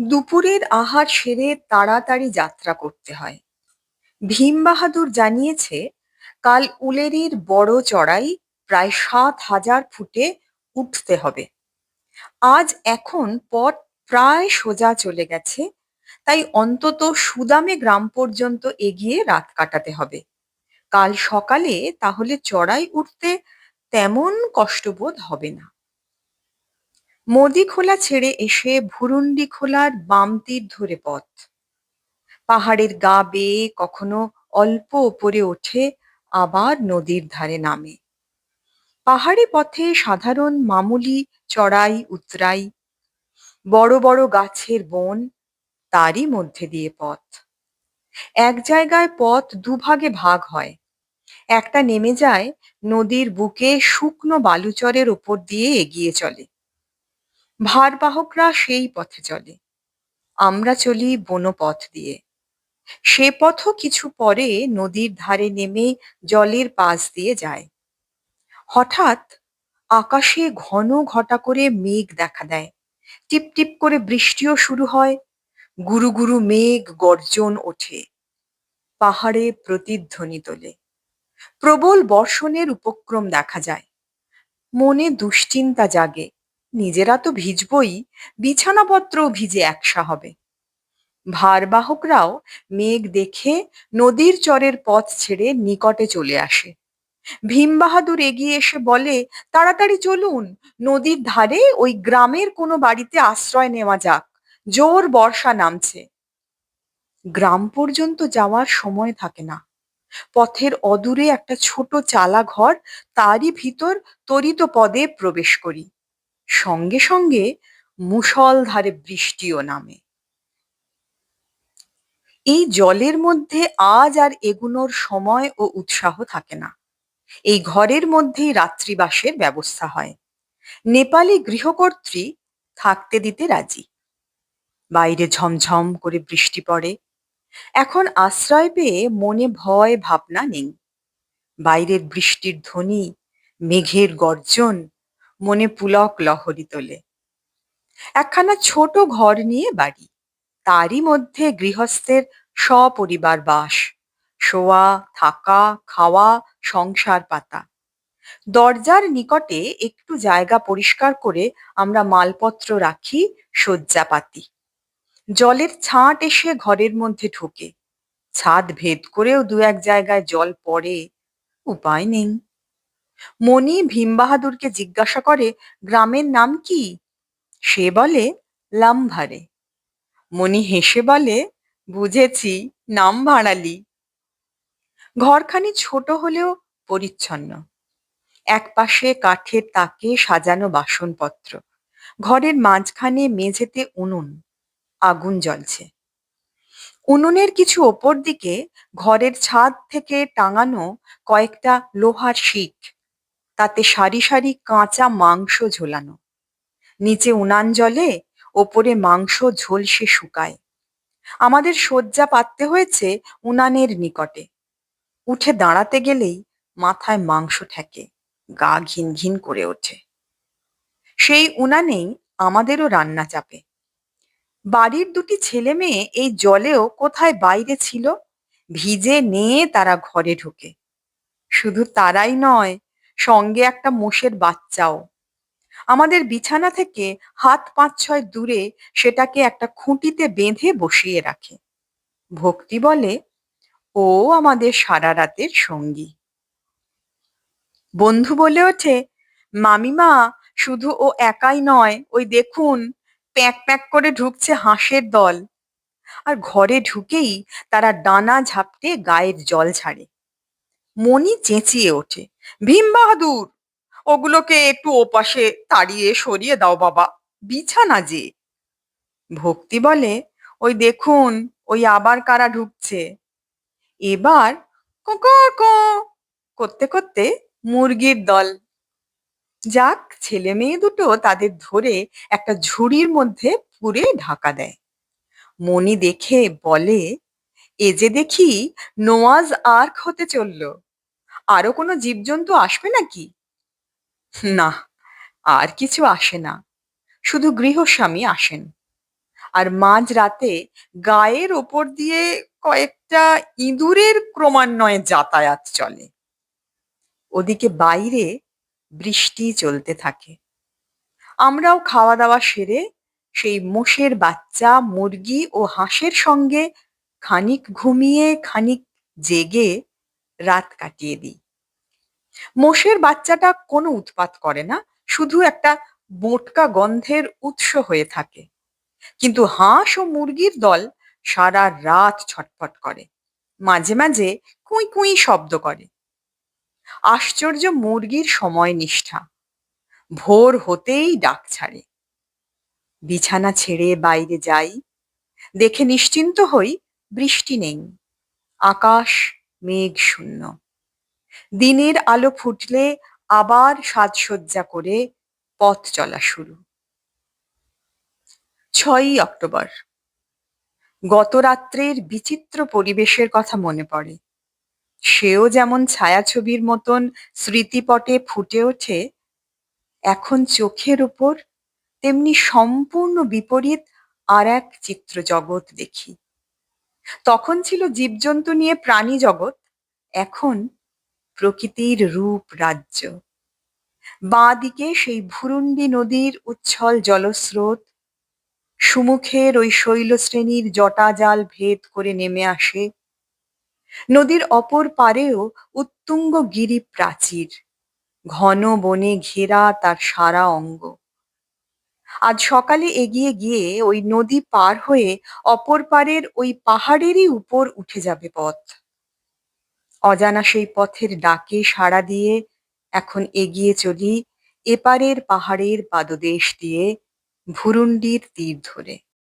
দুপুরের আহার সেরে তাড়াতাড়ি যাত্রা করতে হয়। ভীম বাহাদুর জানিয়েছে, কাল উলেরির বড় চড়াই প্রায় সাত হাজার ফুটে উঠতে হবে। আজ এখন পথ প্রায় সোজা চলে গেছে, তাই অন্তত সুদামে গ্রাম পর্যন্ত এগিয়ে রাত কাটাতে হবে। কাল সকালে তাহলে চড়াই উঠতে তেমন কষ্টবোধ হবে না। মদি খোলা ছেড়ে এসে ভুরুন্ডি খোলার বাম তীর ধরে পথ। পাহাড়ের গা বেয়ে কখনো অল্প ওপরে ওঠে, আবার নদীর ধারে নামে। পাহাড়ি পথে সাধারণ মামুলি চড়াই, উতরাই, বড় বড় গাছের বন, তারই মধ্যে দিয়ে পথ। এক জায়গায় পথ দুভাগে ভাগ হয়। একটা নেমে যায় নদীর বুকে শুকনো বালুচরের ওপর দিয়ে এগিয়ে চলে। ভারবাহকরা সেই পথে চলে। আমরা চলি বনপথ দিয়ে। সে পথও কিছু পরে নদীর ধারে নেমে জলের পাশ দিয়ে যায়। হঠাৎ আকাশে ঘন ঘটা করে মেঘ দেখা দেয়। টিপ টিপ করে বৃষ্টিও শুরু হয়। গুরু গুরু মেঘ গর্জন ওঠে। পাহাড়ে প্রতিধ্বনি তোলে। প্রবল বর্ষণের উপক্রম দেখা যায়। মনে দুশ্চিন্তা জাগে। নিজেরা তো ভিজবই, বিছানাপত্রও ভিজে একসা হবে। ভারবাহকরাও মেঘ দেখে নদীর চরের পথ ছেড়ে নিকটে চলে আসে। ভীম বাহাদুর এগিয়ে এসে বলে, তাড়াতাড়ি চলুন, নদীর ধারে ওই গ্রামের কোনো বাড়িতে আশ্রয় নেওয়া যাক, জোর বর্ষা নামছে। গ্রাম পর্যন্ত যাওয়ার সময় থাকে না। পথের অদূরে একটা ছোট চালা ঘর তারই ভিতর তরিত পদে প্রবেশ করি। সঙ্গে সঙ্গে মুষলধারে বৃষ্টিও নামে। এই জলের মধ্যে আজ আর এগুনোর সময় ও উৎসাহ থাকে না। এই ঘরের মধ্যেই রাত্রিবাসের ব্যবস্থা হয়। নেপালি গৃহকর্ত্রী থাকতে দিতে রাজি। বাইরে ঝমঝম করে বৃষ্টি পড়ে। এখন আশ্রয় পেয়ে মনে ভয় ভাবনা নেই। বাইরের বৃষ্টির ধ্বনি, মেঘের গর্জন মনে পুলক লহরী তোলে। একখানা ছোট ঘর নিয়ে বাড়ি। তারই মধ্যে গৃহস্থের সপরিবার বাস। শোয়া, থাকা, খাওয়া, সংসার পাতা। দরজার নিকটে একটু জায়গা পরিষ্কার করে আমরা মালপত্র রাখি শয্যাপাতি জলের ছাঁট এসে ঘরের মধ্যে ঢোকে। ছাদ ভেদ করেও দু এক জায়গায় জল পড়ে। উপায় নেই। মণি ভীম বাহাদুরকে জিজ্ঞাসা করে, গ্রামের নাম কি? সে বলে, লামভারে। মণি হেসে বলে, বুঝেছি, নাম ভাড়ালি। ঘরখানি ছোট হলেও পরিচ্ছন্ন। একপাশে কাঠের তাকে সাজানো বাসনপত্র। ঘরের মাঝখানে মেঝেতে উনুন, আগুন জ্বলছে। উনুনের কিছু ওপর দিকে ঘরের ছাদ থেকে টাঙানো কয়েকটা লোহার শিক। তাতে সারি সারি কাঁচা মাংস ঝোলানো। নিচে উনান জলে ওপরে মাংস ঝলসে শুকায়। আমাদের শয্যা পাততে হয়েছে উনানের নিকটে। উঠে দাঁড়াতে গেলেই মাথায় মাংস ঠেকে, গা ঘিন ঘিন করে ওঠে। সেই উনানেই আমাদেরও রান্না চাপে। বাড়ির দুটি ছেলে মেয়ে এই জলেও কোথায় বাইরে ছিল, ভিজে নিয়ে তারা ঘরে ঢোকে। শুধু তারাই নয় সঙ্গে একটা মোষের বাচ্চাও। আমাদের বিছানা থেকে হাত পাঁচ ছয় দূরে সেটাকে একটা খুঁটিতে বেঁধে বসিয়ে রাখে। ভক্তি বলে, ও আমাদের সারা রাতের সঙ্গী। বন্ধু বলে ওঠে, মামিমা, শুধু ও একাই নয়, ওই দেখুন, প্যাক প্যাক করে ঢুকছে হাঁসের দল। আর ঘরে ঢুকেই তারা ডানা ঝাপটে গায়ের জল ছাড়ে মনি চেঁচিয়ে ওঠে ভীম বাহাদুর, ওগুলোকে একটু ওপাশে তাড়িয়ে সরিয়ে দাও বাবা, বিছানা যে। ভক্তি বলে, ওই দেখুন, ওই আবার কারা ঢুকছে? এবার করতে করতে মুরগির দল। যাক, ছেলে মেয়ে দুটো তাদের ধরে একটা ঝুড়ির মধ্যে পুরে ঢাকা দেয়। মনি দেখে বলে, এ যে দেখি, নোয়াজ আর্ক হতে চলল। আরও কোনো জীবজন্তু আসবে নাকি? না, আর কিছু আসে না। শুধু গৃহস্বামী আসেন। আর মাঝ রাতে গায়ের ওপর দিয়ে কয়েকটা ইঁদুরের ক্রমান্বয়ে যাতায়াত চলে। ওদিকে বাইরে বৃষ্টি চলতে থাকে। আমরাও খাওয়া দাওয়া সেরে সেই মোষের বাচ্চা, মুরগি ও হাঁসের সঙ্গে খানিক ঘুমিয়ে, খানিক জেগে রাত কাটিয়ে দিই। মোষের বাচ্চাটা কোনো উৎপাত করে না, শুধু একটা বোটকা গন্ধের উৎস হয়ে থাকে। কিন্তু হাঁস ও মুরগির দল সারা রাত ছটফট করে, মাঝে মাঝে কুঁই কুঁই শব্দ করে। আশ্চর্য মুরগির সময় নিষ্ঠা, ভোর হতেই ডাক ছাড়ে। বিছানা ছেড়ে বাইরে যাই, দেখে নিশ্চিন্ত হই বৃষ্টি নেই, আকাশ মেঘ শূন্য দিনের আলো ফুটলে আবার সাজসজ্জা করে পথ চলা শুরু। ছয়ই অক্টোবর। গত রাত্রের বিচিত্র পরিবেশের কথা মনে পড়ে। সেও যেমন ছায়াছবির মতন স্মৃতিপটে ফুটে ওঠে, এখন চোখের উপর তেমনি সম্পূর্ণ বিপরীত আর এক চিত্র জগৎ দেখি। তখন ছিল জীবজন্তু নিয়ে প্রাণী জগৎ, এখন প্রকৃতির রূপ রাজ্য। বাঁ দিকে সেই ভুরুন্ডি নদীর উচ্ছল জলস্রোত, সুমুখের ওই শৈলশ্রেণীর জটাজাল ভেদ করে নেমে আসে। নদীর অপর পারেও উত্তুঙ্গ গিরি প্রাচীর, ঘন বনে ঘেরা তার সারা অঙ্গ। আজ সকালে এগিয়ে গিয়ে ওই নদী পার হয়ে অপর পারের ওই পাহাড়েরই উপর উঠে যাবে পথ। অজানা সেই পথের ডাকে সাড়া দিয়ে এখন এগিয়ে চলি, এপারের পাহাড়ের পাদদেশ দিয়ে ভুরুন্ডির তীর ধরে।